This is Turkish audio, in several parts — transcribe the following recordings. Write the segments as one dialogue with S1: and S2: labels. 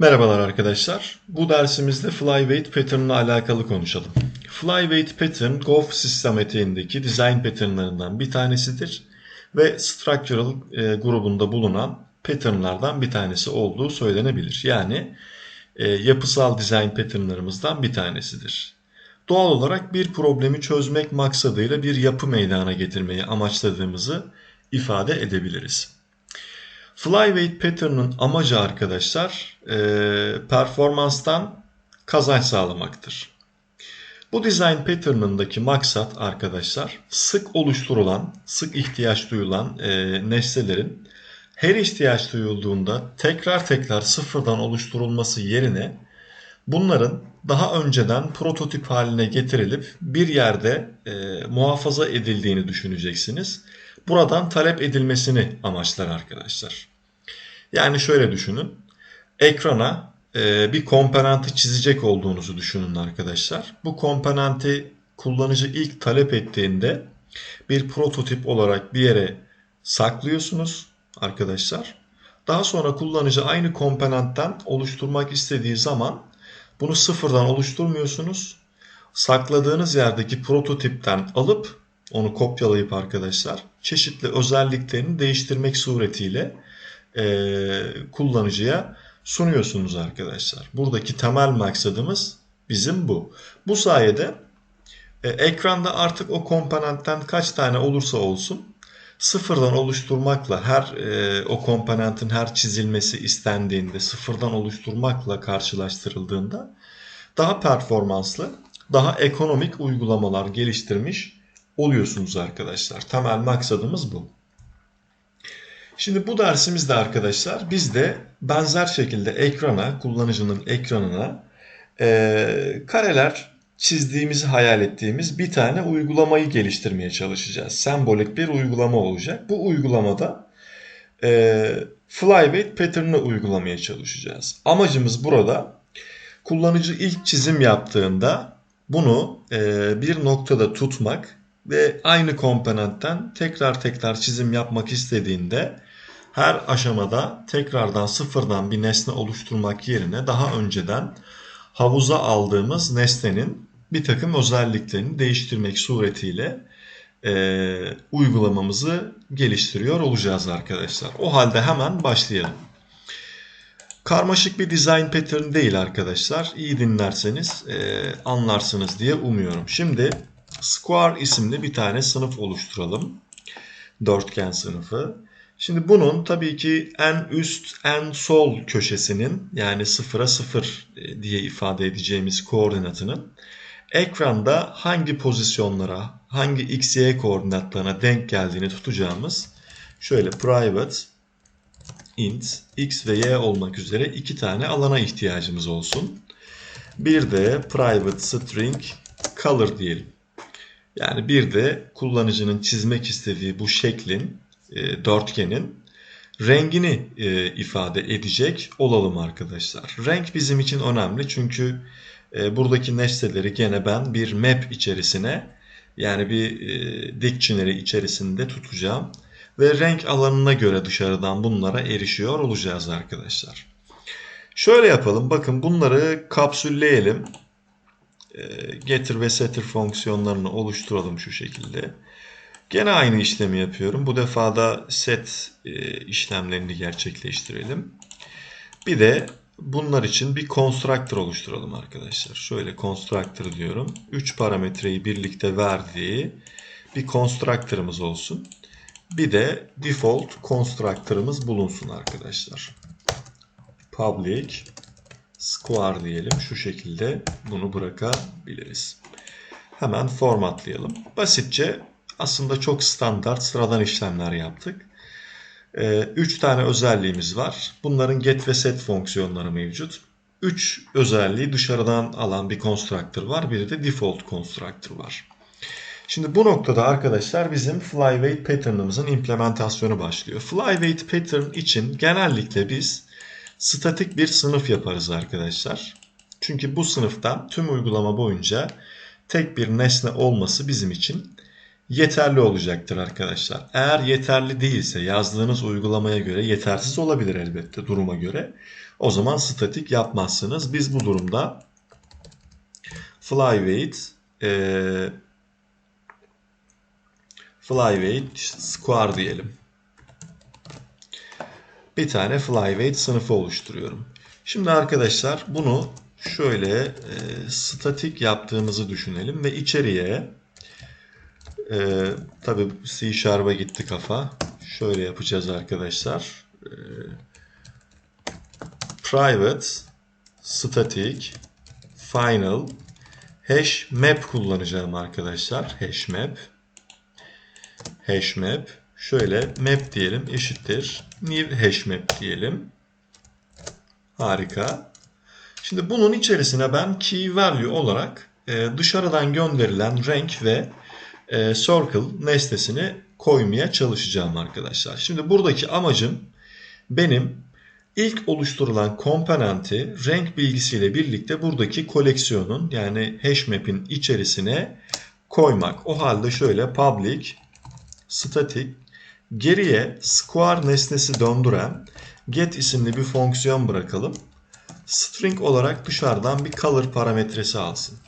S1: Merhabalar arkadaşlar. Bu dersimizde flyweight pattern ile alakalı konuşalım. Flyweight pattern Golf sistematiğindeki design patternlarından bir tanesidir ve structural e, grubunda bulunan patternlardan bir tanesi olduğu söylenebilir. Yani e, yapısal design patternlarımızdan bir tanesidir. Doğal olarak bir problemi çözmek maksadıyla bir yapı meydana getirmeyi amaçladığımızı ifade edebiliriz. Flyweight pattern'ın amacı arkadaşlar e, performanstan kazanç sağlamaktır. Bu design pattern'ındaki maksat arkadaşlar sık oluşturulan, sık ihtiyaç duyulan e, nesnelerin her ihtiyaç duyulduğunda tekrar tekrar sıfırdan oluşturulması yerine bunların daha önceden prototip haline getirilip bir yerde e, muhafaza edildiğini düşüneceksiniz. Buradan talep edilmesini amaçlar arkadaşlar. Yani şöyle düşünün. Ekrana e, bir komponenti çizecek olduğunuzu düşünün arkadaşlar. Bu komponenti kullanıcı ilk talep ettiğinde bir prototip olarak bir yere saklıyorsunuz arkadaşlar. Daha sonra kullanıcı aynı komponentten oluşturmak istediği zaman bunu sıfırdan oluşturmuyorsunuz. Sakladığınız yerdeki prototipten alıp onu kopyalayıp arkadaşlar çeşitli özelliklerini değiştirmek suretiyle e, kullanıcıya sunuyorsunuz arkadaşlar. Buradaki temel maksadımız bizim bu. Bu sayede e, ekranda artık o komponentten kaç tane olursa olsun sıfırdan oluşturmakla her e, o komponentin her çizilmesi istendiğinde sıfırdan oluşturmakla karşılaştırıldığında daha performanslı, daha ekonomik uygulamalar geliştirmiş oluyorsunuz arkadaşlar. Temel maksadımız bu. Şimdi bu dersimizde arkadaşlar biz de benzer şekilde ekrana, kullanıcının ekranına e, kareler çizdiğimizi hayal ettiğimiz bir tane uygulamayı geliştirmeye çalışacağız. Sembolik bir uygulama olacak. Bu uygulamada e, flyweight pattern'ı uygulamaya çalışacağız. Amacımız burada kullanıcı ilk çizim yaptığında bunu e, bir noktada tutmak ve aynı komponentten tekrar tekrar çizim yapmak istediğinde her aşamada tekrardan sıfırdan bir nesne oluşturmak yerine daha önceden havuza aldığımız nesnenin bir takım özelliklerini değiştirmek suretiyle e, uygulamamızı geliştiriyor olacağız arkadaşlar. O halde hemen başlayalım. Karmaşık bir design pattern değil arkadaşlar. İyi dinlerseniz e, anlarsınız diye umuyorum. Şimdi Square isimli bir tane sınıf oluşturalım. Dörtgen sınıfı. Şimdi bunun tabii ki en üst en sol köşesinin yani sıfıra sıfır e, diye ifade edeceğimiz koordinatının ekranda hangi pozisyonlara, hangi x, y koordinatlarına denk geldiğini tutacağımız şöyle private int x ve y olmak üzere iki tane alana ihtiyacımız olsun. Bir de private string color diyelim. Yani bir de kullanıcının çizmek istediği bu şeklin, e, dörtgenin rengini e, ifade edecek olalım arkadaşlar. Renk bizim için önemli çünkü e, buradaki nesneleri gene ben bir map içerisine yani bir e, dictionary içerisinde tutacağım. Ve renk alanına göre dışarıdan bunlara erişiyor olacağız arkadaşlar. Şöyle yapalım. Bakın bunları kapsülleyelim. E, getir ve setir fonksiyonlarını oluşturalım şu şekilde. Gene aynı işlemi yapıyorum. Bu defa da set e, işlemlerini gerçekleştirelim. Bir de bunlar için bir constructor oluşturalım arkadaşlar. Şöyle constructor diyorum. 3 parametreyi birlikte verdiği bir constructor'ımız olsun. Bir de default constructor'ımız bulunsun arkadaşlar. Public square diyelim. Şu şekilde bunu bırakabiliriz. Hemen formatlayalım. Basitçe aslında çok standart sıradan işlemler yaptık. 3 ee, tane özelliğimiz var. Bunların get ve set fonksiyonları mevcut. 3 özelliği dışarıdan alan bir constructor var. Bir de default constructor var. Şimdi bu noktada arkadaşlar bizim flyweight pattern'ımızın implementasyonu başlıyor. Flyweight pattern için genellikle biz statik bir sınıf yaparız arkadaşlar. Çünkü bu sınıftan tüm uygulama boyunca tek bir nesne olması bizim için yeterli olacaktır arkadaşlar. Eğer yeterli değilse yazdığınız uygulamaya göre yetersiz olabilir elbette duruma göre. O zaman statik yapmazsınız. Biz bu durumda flyweight e, flyweight square diyelim. Bir tane flyweight sınıfı oluşturuyorum. Şimdi arkadaşlar bunu şöyle e, statik yaptığımızı düşünelim ve içeriye e, tabi C Sharp'a gitti kafa. Şöyle yapacağız arkadaşlar. E, private static final hash map kullanacağım arkadaşlar. Hash map hash map şöyle map diyelim eşittir new hash map diyelim. Harika. Şimdi bunun içerisine ben key value olarak e, dışarıdan gönderilen renk ve e, circle nesnesini koymaya çalışacağım arkadaşlar. Şimdi buradaki amacım benim ilk oluşturulan komponenti renk bilgisiyle birlikte buradaki koleksiyonun yani hashmap'in içerisine koymak. O halde şöyle public static geriye square nesnesi döndüren get isimli bir fonksiyon bırakalım. String olarak dışarıdan bir color parametresi alsın.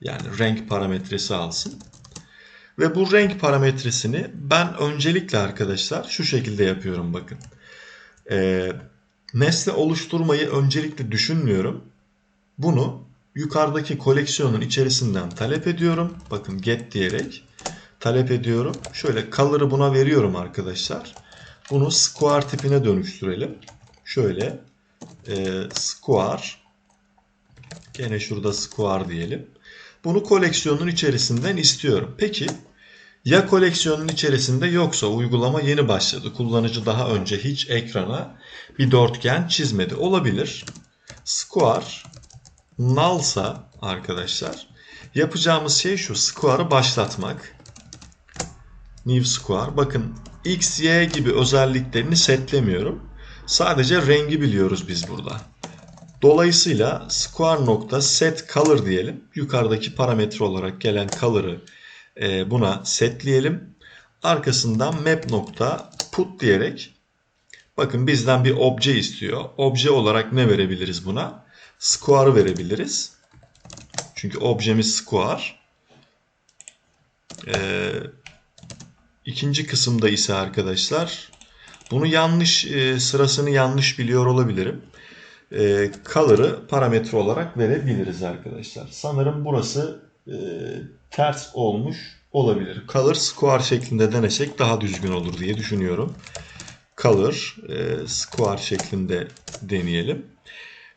S1: Yani renk parametresi alsın. Ve bu renk parametresini ben öncelikle arkadaşlar şu şekilde yapıyorum bakın. Ee, nesne oluşturmayı öncelikle düşünmüyorum. Bunu yukarıdaki koleksiyonun içerisinden talep ediyorum. Bakın get diyerek talep ediyorum. Şöyle color'ı buna veriyorum arkadaşlar. Bunu square tipine dönüştürelim. Şöyle e, square gene şurada square diyelim. Bunu koleksiyonun içerisinden istiyorum. Peki ya koleksiyonun içerisinde yoksa uygulama yeni başladı. Kullanıcı daha önce hiç ekrana bir dörtgen çizmedi. Olabilir. Square nullsa arkadaşlar yapacağımız şey şu. Square'ı başlatmak. New square. Bakın x, y gibi özelliklerini setlemiyorum. Sadece rengi biliyoruz biz burada. Dolayısıyla square nokta set color diyelim. Yukarıdaki parametre olarak gelen color'ı e, buna setleyelim. Arkasından map nokta put diyerek bakın bizden bir obje istiyor. Obje olarak ne verebiliriz buna? Square verebiliriz. Çünkü objemiz square. Ee, ikinci kısımda ise arkadaşlar bunu yanlış e, sırasını yanlış biliyor olabilirim. E, color'ı parametre olarak verebiliriz arkadaşlar. Sanırım burası e, ters olmuş olabilir. Color square şeklinde denesek daha düzgün olur diye düşünüyorum. Color e, square şeklinde deneyelim.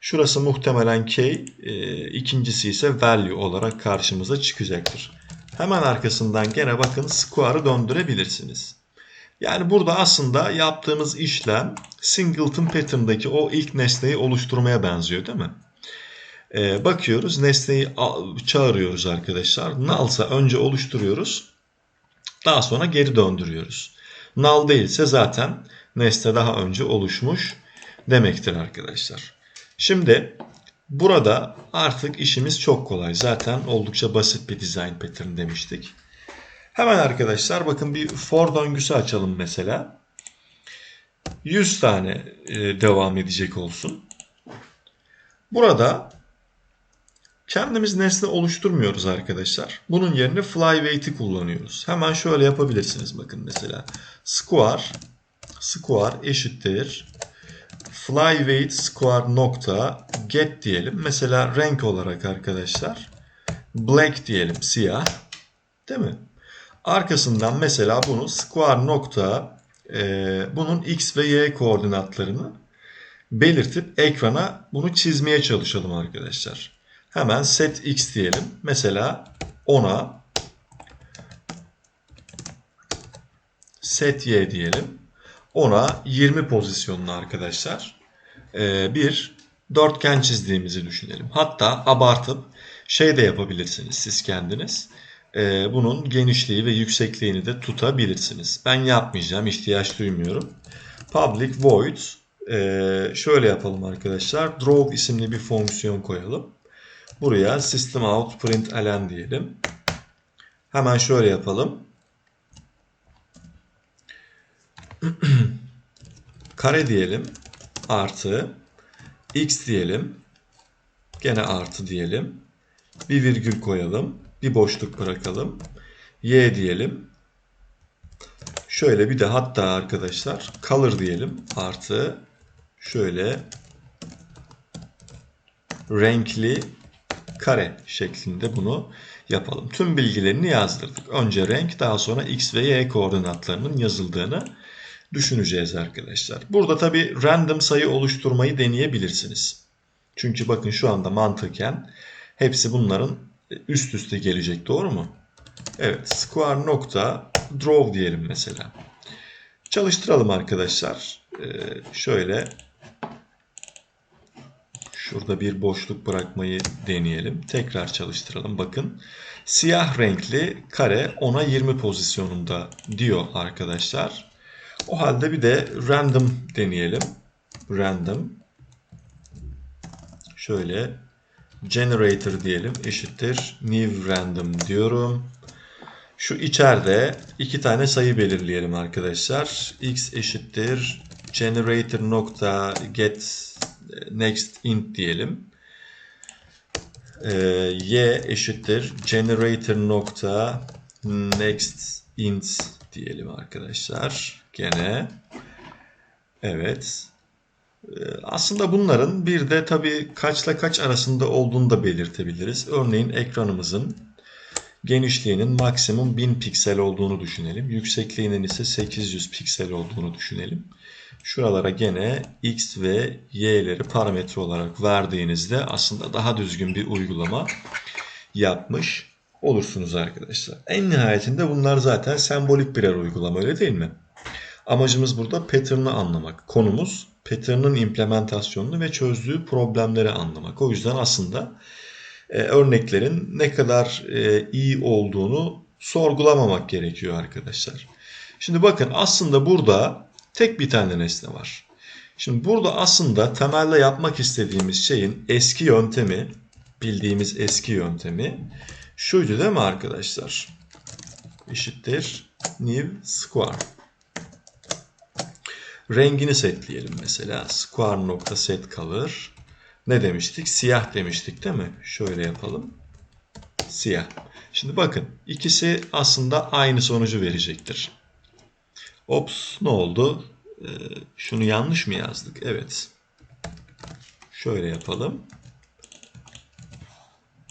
S1: Şurası muhtemelen K, e, ikincisi ise value olarak karşımıza çıkacaktır. Hemen arkasından gene bakın square'ı döndürebilirsiniz. Yani burada aslında yaptığımız işlem singleton pattern'daki o ilk nesneyi oluşturmaya benziyor değil mi? Ee, bakıyoruz nesneyi çağırıyoruz arkadaşlar. Null'sa önce oluşturuyoruz. Daha sonra geri döndürüyoruz. Null değilse zaten nesne daha önce oluşmuş demektir arkadaşlar. Şimdi burada artık işimiz çok kolay. Zaten oldukça basit bir design pattern demiştik. Hemen arkadaşlar bakın bir for döngüsü açalım mesela. 100 tane e, devam edecek olsun. Burada kendimiz nesne oluşturmuyoruz arkadaşlar. Bunun yerine flyweight'i kullanıyoruz. Hemen şöyle yapabilirsiniz bakın mesela. Square square eşittir flyweight square nokta get diyelim. Mesela renk olarak arkadaşlar black diyelim siyah. Değil mi? Arkasından mesela bunu square nokta e, bunun x ve y koordinatlarını belirtip ekrana bunu çizmeye çalışalım arkadaşlar. Hemen set x diyelim. Mesela 10'a set y diyelim. 10'a 20 pozisyonlu arkadaşlar. Ee, bir dörtgen çizdiğimizi düşünelim. Hatta abartıp şey de yapabilirsiniz siz kendiniz e, bunun genişliği ve yüksekliğini de tutabilirsiniz. Ben yapmayacağım, ihtiyaç duymuyorum. Public void e, şöyle yapalım arkadaşlar. Draw isimli bir fonksiyon koyalım. Buraya system out print diyelim. Hemen şöyle yapalım. Kare diyelim. Artı x diyelim. Gene artı diyelim. Bir virgül koyalım. Bir boşluk bırakalım. Y diyelim. Şöyle bir de hatta arkadaşlar color diyelim. Artı şöyle renkli kare şeklinde bunu yapalım. Tüm bilgilerini yazdırdık. Önce renk daha sonra x ve y koordinatlarının yazıldığını düşüneceğiz arkadaşlar. Burada tabi random sayı oluşturmayı deneyebilirsiniz. Çünkü bakın şu anda mantıken hepsi bunların üst üste gelecek doğru mu? Evet square nokta draw diyelim mesela. Çalıştıralım arkadaşlar. Ee, şöyle şurada bir boşluk bırakmayı deneyelim. Tekrar çalıştıralım. Bakın siyah renkli kare 10'a 20 pozisyonunda diyor arkadaşlar. O halde bir de random deneyelim. Random. Şöyle generator diyelim eşittir new random diyorum. Şu içeride iki tane sayı belirleyelim arkadaşlar. x eşittir generator nokta get next int diyelim. Ee, y eşittir generator nokta next int diyelim arkadaşlar. Gene evet. Ee, aslında bunların bir de tabii kaçla kaç arasında olduğunu da belirtebiliriz. Örneğin ekranımızın genişliğinin maksimum 1000 piksel olduğunu düşünelim. Yüksekliğinin ise 800 piksel olduğunu düşünelim. Şuralara gene x ve y'leri parametre olarak verdiğinizde aslında daha düzgün bir uygulama yapmış olursunuz arkadaşlar. En nihayetinde bunlar zaten sembolik birer uygulama öyle değil mi? Amacımız burada pattern'ı anlamak. Konumuz pattern'ın implementasyonunu ve çözdüğü problemleri anlamak. O yüzden aslında e, örneklerin ne kadar e, iyi olduğunu sorgulamamak gerekiyor arkadaşlar. Şimdi bakın aslında burada tek bir tane nesne var. Şimdi burada aslında temelde yapmak istediğimiz şeyin eski yöntemi, bildiğimiz eski yöntemi şuydu değil mi arkadaşlar? Eşittir new square. Rengini setleyelim mesela. Square nokta set kalır. Ne demiştik? Siyah demiştik değil mi? Şöyle yapalım. Siyah. Şimdi bakın ikisi aslında aynı sonucu verecektir. Ops ne oldu? Ee, şunu yanlış mı yazdık? Evet. Şöyle yapalım.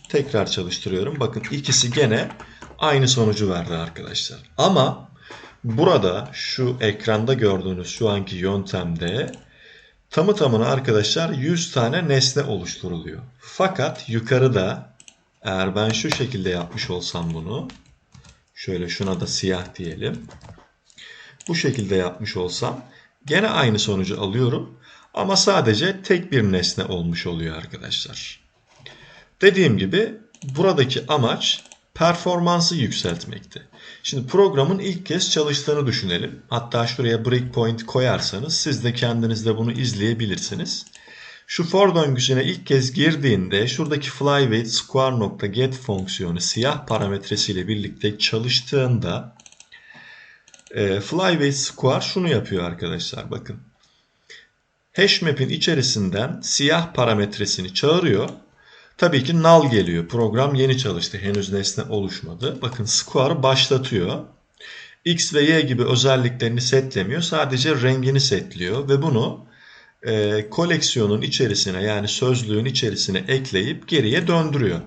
S1: Tekrar çalıştırıyorum. Bakın ikisi gene aynı sonucu verdi arkadaşlar. Ama burada şu ekranda gördüğünüz şu anki yöntemde tamı tamına arkadaşlar 100 tane nesne oluşturuluyor. Fakat yukarıda eğer ben şu şekilde yapmış olsam bunu şöyle şuna da siyah diyelim. Bu şekilde yapmış olsam gene aynı sonucu alıyorum ama sadece tek bir nesne olmuş oluyor arkadaşlar. Dediğim gibi buradaki amaç performansı yükseltmekti. Şimdi programın ilk kez çalıştığını düşünelim. Hatta şuraya breakpoint koyarsanız siz de kendinizde bunu izleyebilirsiniz. Şu for döngüsüne ilk kez girdiğinde şuradaki flyweight square.get fonksiyonu siyah parametresiyle birlikte çalıştığında e, flyweight square şunu yapıyor arkadaşlar bakın. Hashmap'in içerisinden siyah parametresini çağırıyor Tabii ki null geliyor. Program yeni çalıştı. Henüz nesne oluşmadı. Bakın square başlatıyor. X ve Y gibi özelliklerini setlemiyor. Sadece rengini setliyor ve bunu e, koleksiyonun içerisine yani sözlüğün içerisine ekleyip geriye döndürüyor.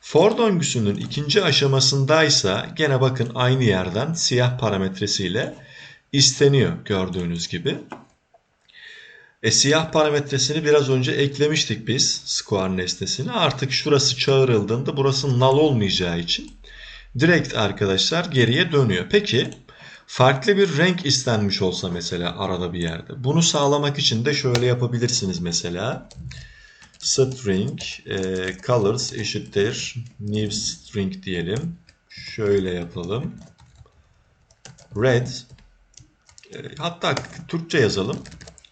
S1: For döngüsünün ikinci aşamasındaysa gene bakın aynı yerden siyah parametresiyle isteniyor gördüğünüz gibi. E, siyah parametresini biraz önce eklemiştik biz square nesnesini. Artık şurası çağrıldığında burası null olmayacağı için direkt arkadaşlar geriye dönüyor. Peki farklı bir renk istenmiş olsa mesela arada bir yerde. Bunu sağlamak için de şöyle yapabilirsiniz mesela. String e, colors eşittir new string diyelim. Şöyle yapalım. Red e, hatta Türkçe yazalım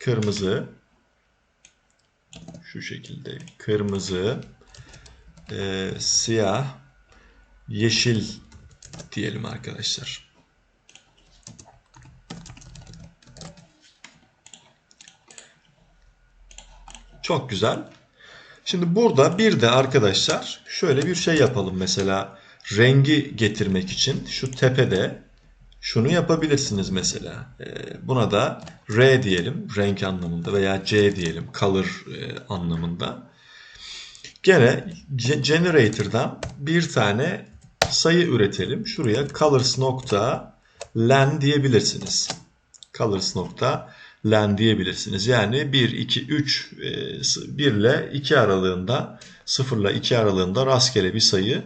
S1: kırmızı şu şekilde kırmızı e, siyah yeşil diyelim arkadaşlar. Çok güzel. Şimdi burada bir de arkadaşlar şöyle bir şey yapalım mesela rengi getirmek için şu tepede şunu yapabilirsiniz mesela. Ee, buna da R diyelim renk anlamında veya C diyelim color e, anlamında. Gene ge- generator'dan bir tane sayı üretelim. Şuraya colors nokta len diyebilirsiniz. Colors nokta len diyebilirsiniz. Yani 1, 2, 3, 1 ile 2 aralığında 0 ile 2 aralığında rastgele bir sayı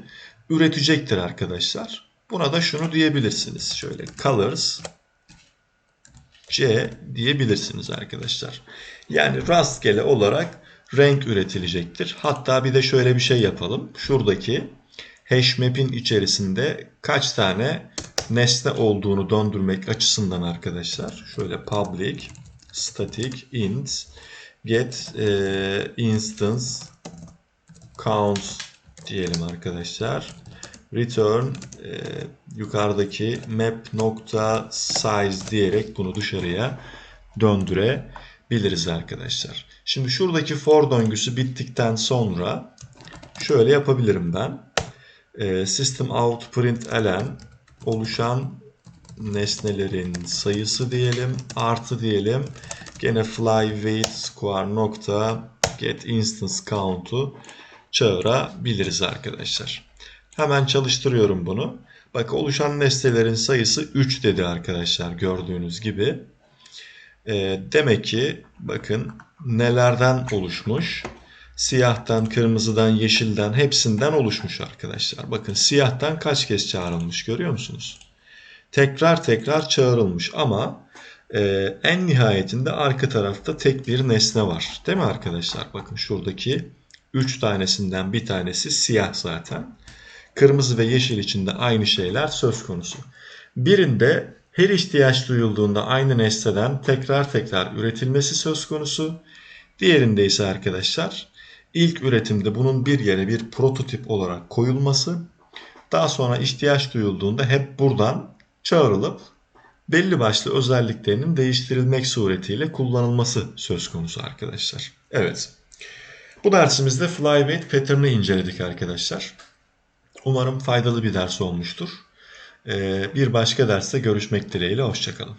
S1: üretecektir arkadaşlar. Buna da şunu diyebilirsiniz. Şöyle colors C diyebilirsiniz arkadaşlar. Yani rastgele olarak renk üretilecektir. Hatta bir de şöyle bir şey yapalım. Şuradaki hash map'in içerisinde kaç tane nesne olduğunu döndürmek açısından arkadaşlar. Şöyle public static int get e, instance count diyelim arkadaşlar. Return e, yukarıdaki map nokta size diyerek bunu dışarıya döndürebiliriz arkadaşlar. Şimdi şuradaki for döngüsü bittikten sonra şöyle yapabilirim ben. E, system out println oluşan nesnelerin sayısı diyelim artı diyelim. Gene fly weight square nokta get instance count'u çağırabiliriz arkadaşlar. Hemen çalıştırıyorum bunu. Bak oluşan nesnelerin sayısı 3 dedi arkadaşlar gördüğünüz gibi. E, demek ki bakın nelerden oluşmuş? Siyahtan, kırmızıdan, yeşilden hepsinden oluşmuş arkadaşlar. Bakın siyahtan kaç kez çağrılmış görüyor musunuz? Tekrar tekrar çağrılmış ama e, en nihayetinde arka tarafta tek bir nesne var. Değil mi arkadaşlar? Bakın şuradaki 3 tanesinden bir tanesi siyah zaten. Kırmızı ve yeşil için de aynı şeyler söz konusu. Birinde her ihtiyaç duyulduğunda aynı nesneden tekrar tekrar üretilmesi söz konusu. Diğerinde ise arkadaşlar ilk üretimde bunun bir yere bir prototip olarak koyulması, daha sonra ihtiyaç duyulduğunda hep buradan çağrılıp belli başlı özelliklerinin değiştirilmek suretiyle kullanılması söz konusu arkadaşlar. Evet. Bu dersimizde flyweight pattern'ı inceledik arkadaşlar. Umarım faydalı bir ders olmuştur. Ee, Bir başka derste görüşmek dileğiyle. Hoşçakalın.